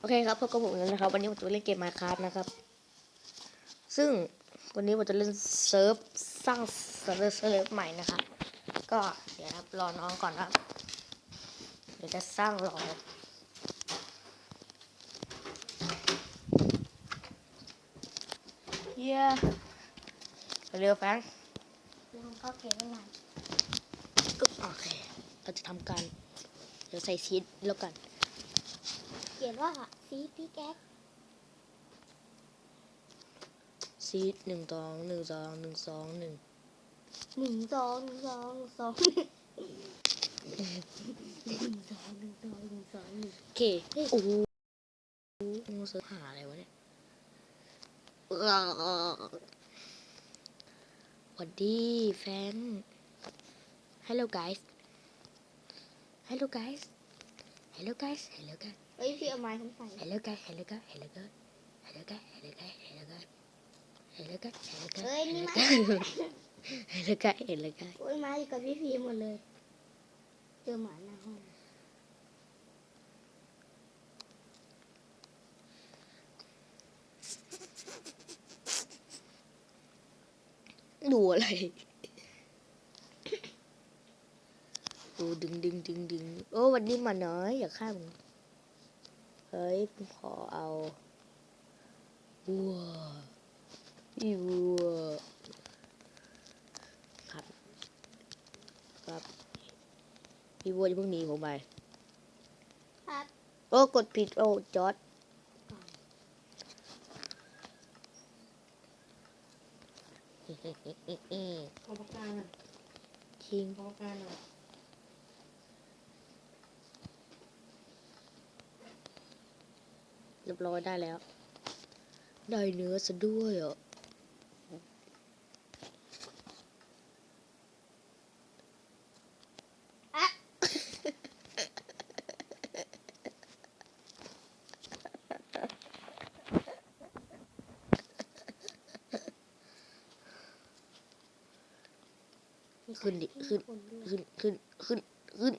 โอเคครับพบกับผมแล้วนะครับ วันนี้ผมจะเล่นเกมมาค r a f t นะครับ ซึ่งวันนี้ผมจะเล่นเซิร์ฟสร้างเซิร์ฟเซิร์ฟใหม่นะครับ ก็เดี๋ยวนะครับรอน้องก่อนนะครับเดี๋ยวจะสร้างรอเย้เร็วๆแฟรงค์ลองเข้าเกมไม่นานอึ๊บโอเคเราจะทำการเดี๋ยวใส่ซีดแล้วกันเขียนว่าซีพี่แก๊กซีดหนึ่งสองหนึ่งสองหนึ่งสองหนึ่งหนึ่งสองหนึ่งสองหนึ่งสองหนึ่งสองหนึ่งสองหนึ่งสองหนึ่งโอเคโอ้โหงูเสือหาอะไรวะเนี่ยเอ่อสวัสดีแฟน Hello guys Hello guys Hello guys Hello guys เอ้ยพี่เอาไม้ทั้งใส่ Hello guys Hello guys Hello guys Hello guys Hello guys Hello guys Hello guys Hello guys เอ้ยนี่ Hello ไม้ guys Hello guys Hello guys โอ้ยไม้อยู่กับพี่พีหมดเลย เจอหมาหน้าห้องดูอะไร ดูดึงดึงดึงดึงโอ้วันนี้มาน้อย อย่าฆ่ามึงเฮ้ยผมขอเอาวัวอีวัวครับ ครับพี่วัวจะเพิ่งหนีผมไปครับโอ้กดผิดโอ้จอดเอาปากกาหน่อยจริงเอาปากกาหน่อย รียบร้อยได้แล้ว ได้เนื้อซะด้วยอะอขึ้นดิขึ้นขึ้นขึ้นขึ้นขึ้น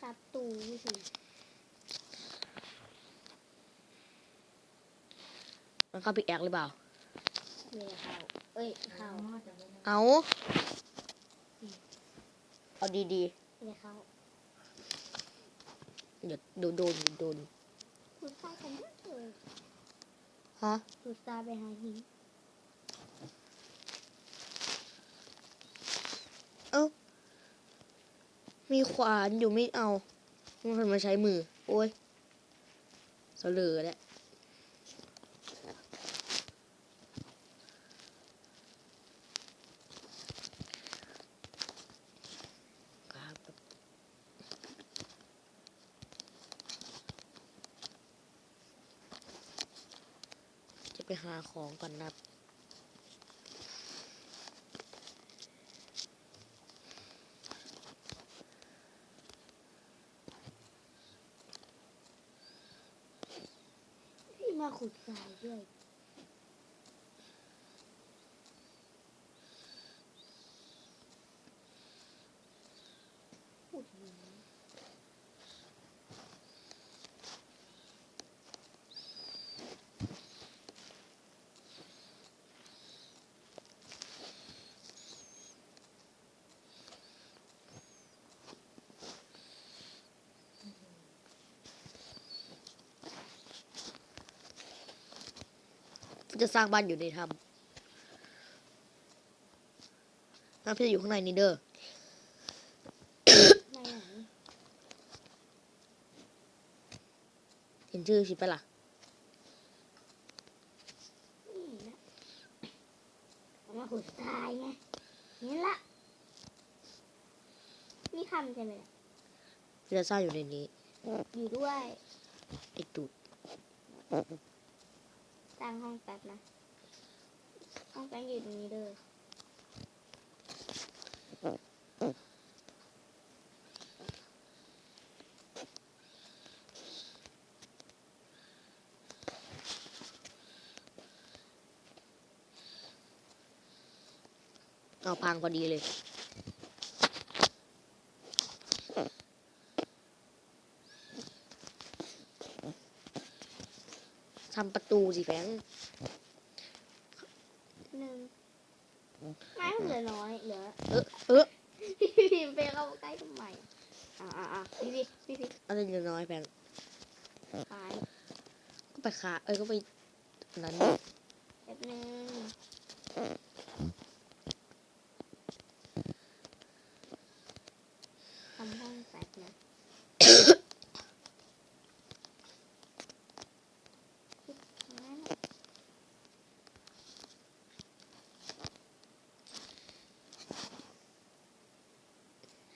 ครับตูพี่พี มันเข้าปิกแอคหรือเปล่าเมียเขาเอ้ยเขาอ๋อจับไว้นะเอาเอาดีเมียเขาๆเดี๋ยวโดนโดนโดนสุดท้ายกันเยอะเลยฮะสุดตายไปหาหินเอ้ามีขวานอยู่ไม่เอามันมาใช้มือ โอ้ยเสลอแล้วครับจะไปหา ของก่อนนะครับพี่มาขุดทรายด้วย จะสร้างบ้านอยู่ในถ้ำน้ำพี่จะอยู่ข้างในนี้เด้อในไหนเห็นชื่อชิปะล่ะนี่นะเอามาขุดทรายไงนี่ละ นี่คำใช่ไหมเนี่ยพี่จะสร้างอยู่ในนี้ อยู่ด้วยไอตูด ตั้งห้องแป๊บนะ ห้องแป๊บอยู่ตรงนี้เลยเอาพังพอดีเลย ทำประตูสิแฟงหนึ่งไม้มันเหลือน้อยเหลือเออเออพี่พิมพ์ไปเข้าใกล้ทำไมอ่าอ่าอ่าพี่พี่พี่พี่อะไรเหลือน้อยแฟงซ้ายก็ไปขาเอ้ยก็ไปนั้นแป๊บนึงทำห้องแป๊บนะสุดท้ายแล้ว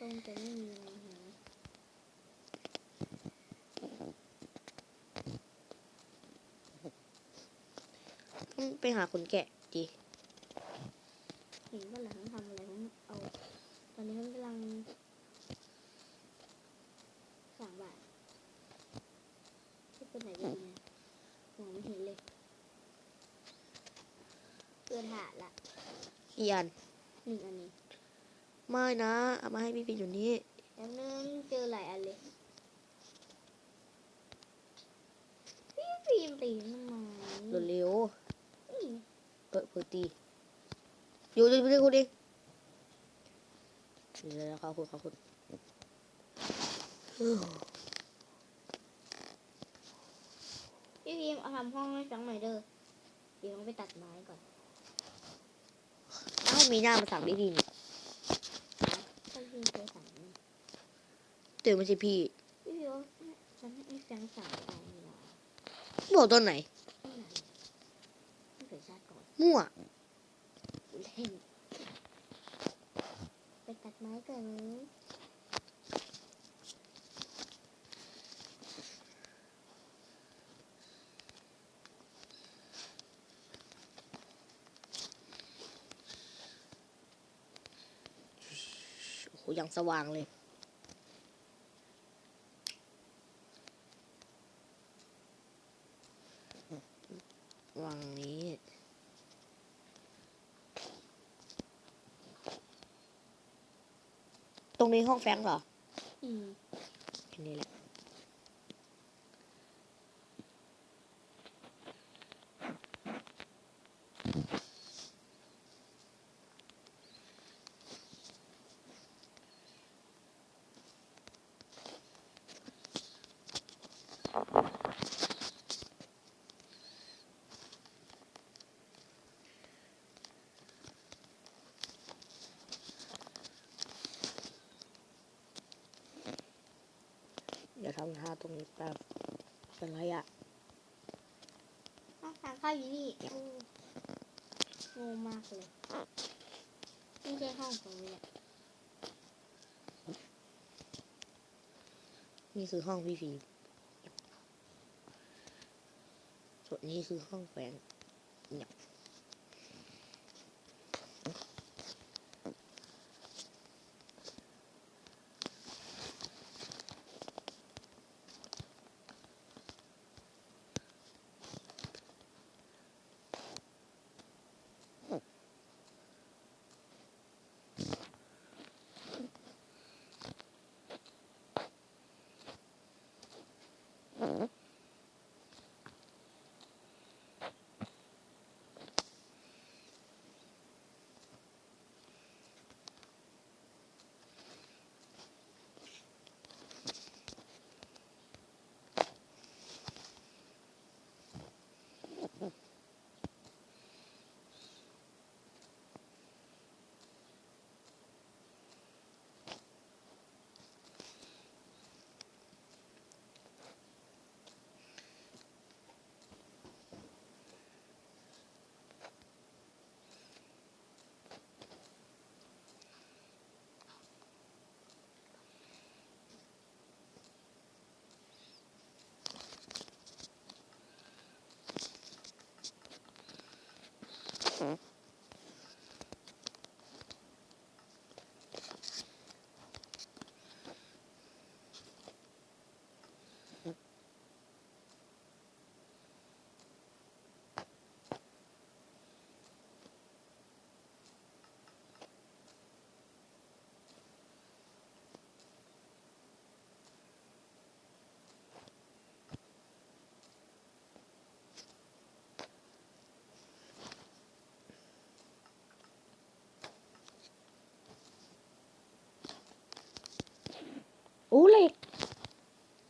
ตรงจะไม่มีอะไรหาไปหาคนแกะดีเห็นว่าหลังทำอะไรผมเอา ตอนนี้มันกำลังสามบาทที่เป็นไหนดีนะมองไม่เห็นเลยเกินหาละอีอันหนึ่งอันนี้ ไม่นะเอามาให้พี่พีอยู่นี่แล้วนึงเจอหลายอันเลย พี่ฟิล์มตีทำไมเร็วนี่ๆเปิดเปิดตีอยู่ดิพี่คุณดิเดี๋ยวเขาคุณเขาคุณพี่ฟิล์มเอาทำห้องให้ฟังหน่อยเด้อเดี๋ยวต้องไปตัดไม้ก่อนอ้าวมีหน้ามาสั่งพี่พีนี่ถ้า พี่เคยสั่งนะเตือนไม่ใช่พี่พี่ฟิล์มฉันให้ฟังสั่งไปนี่นะบอกตอนไหนไม่ไหนไม่เคยชาติก่อนมั่วเล่นไปตัดไม้ก่อน นะโอ้โหยังสว่างเลย วางนี้ตรงนี้ห้องแฟงเหรอ อืม แค่นี้แหละ เดี๋ยว ทำท่าตรงนี้แป๊บเป็นไรอะห้องทางเข้าอยู่นี่โอ้งงมากเลยไม่ใช่ห้องของเนี่ยนี่คือห้องพี่พีส่วนนี้คือห้องแฟนเนี่ย หูเหล็ก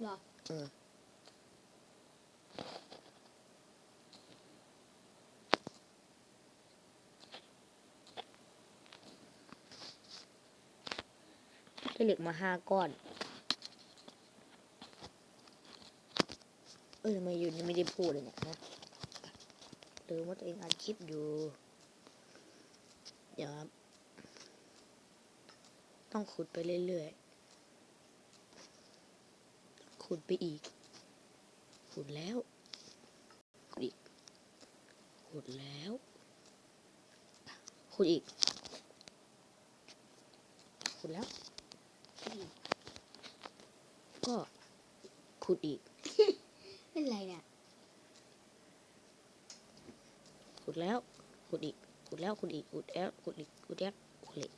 เหรอเออได้เหล็กมาห้าก้อน เออทำไมอยู่นี่ไม่ได้พูดเลยเนี่ยฮะลืมว่าตัวเองอัดคลิปอยู่ เดี๋ยวครับ ต้องขุดไปเรื่อยๆ ขุดไปอีก ขุดแล้วขุดอีก ขุดแล้ว ขุดอีก ขุดแล้ว ก็ขุดอีก เป็นไรเนี่ย ขุดแล้ว ขุดอีก ขุดแล้ว ขุดอีก ขุดแล้ว ขุดอีก ขุดแล้ว ขุดอีก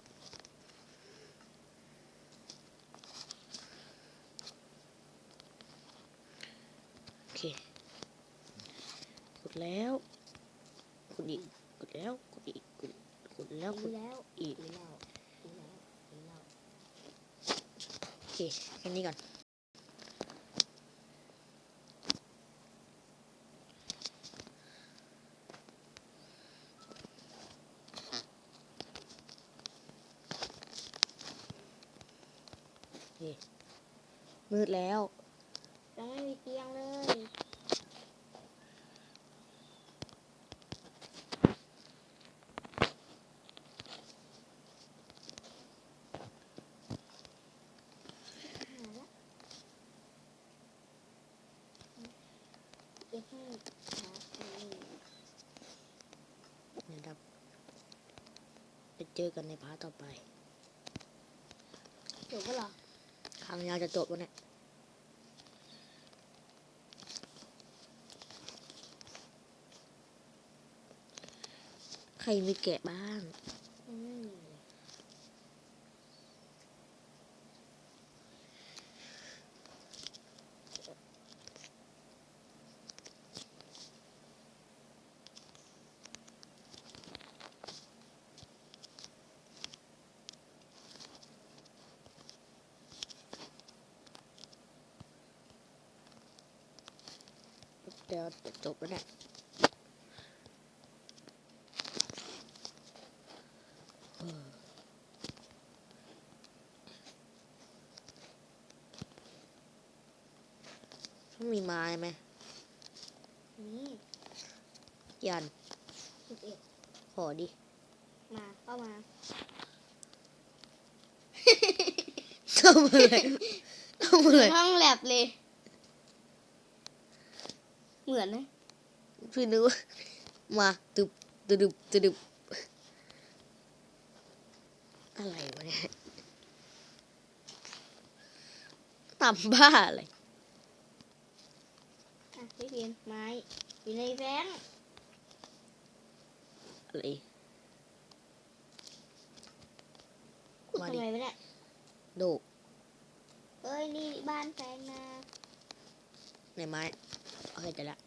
โอเค ขุ ดแล้วขุดอีกขุดแล้วขุดอีกขุดขุดแล้วขุดแล้วอีกโอเคแค่นี้ก่อนมืดแล้ว ยังไม่มีเตียงเลย หาละเอ็กซ์ให้หาเอง นะครับจะเจอกันในพาร์ทต่อไปจบก็หรอครั้งยาวจะจบแล้วเนี่ยใครมีแกะบ้าง อืม เดี๋ยว จะจบแล้วเนี่ยเออต้องมีไม้ไหมนี่ยันสิบเอ็ดขอดิ มาเข้ามาทำอะไรทำอะไรห้องแลบเลย เหมือนไหมพี่นึกว่ามาตึบตึดึบตึดึบอะไรวะเนี่ยทำบ้าอะไรอะพี่เพียนไม้อยู่ในแฟงอะไรขุดมาทำดิไมวะเนี่ยโดเอ้ย นี่บ้านแฟงนะในไม้โอ เคจะละ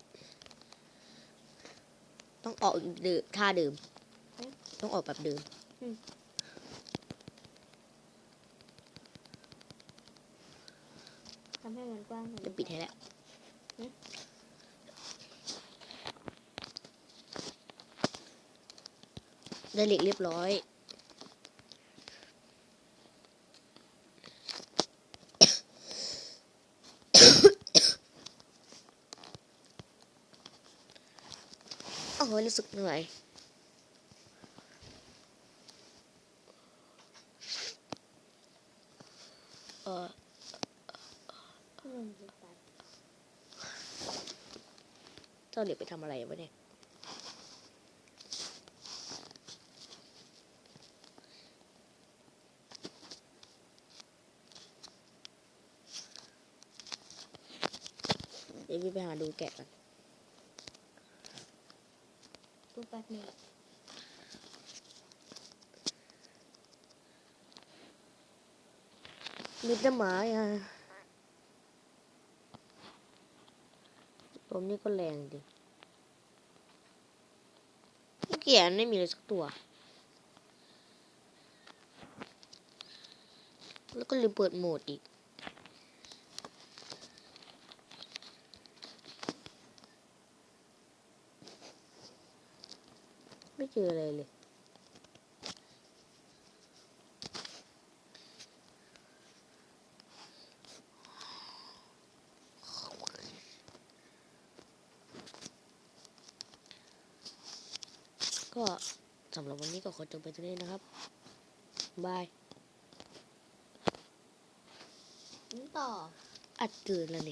ต้องออกอีกเดิมท่าเดิม ต้องออกแบบเดิมทำให้มันกว้างกว่าจะนี้ปิดให้แล้วอืมได้เหล็กเรียบร้อย โอ้ยรู้สึกเหนื่อยเออเจ้าเหล็กไปทำอะไรวะเนี่ยเดี๋ยวพี่ไปหาดูแกะกัน รูแป๊บนึงมีแต่หมาอะลมนี่ก็แรงดิเมื่อกี้ไม่มีเลยสักตัว แล้วก็ลืมเปิดโหมดอีก เจออะไรเลย ก็สำหรับวันนี้ก็ขอจบไปตรงนี้นะครับ บายนี่ต่ออัดเกินแล้วนี่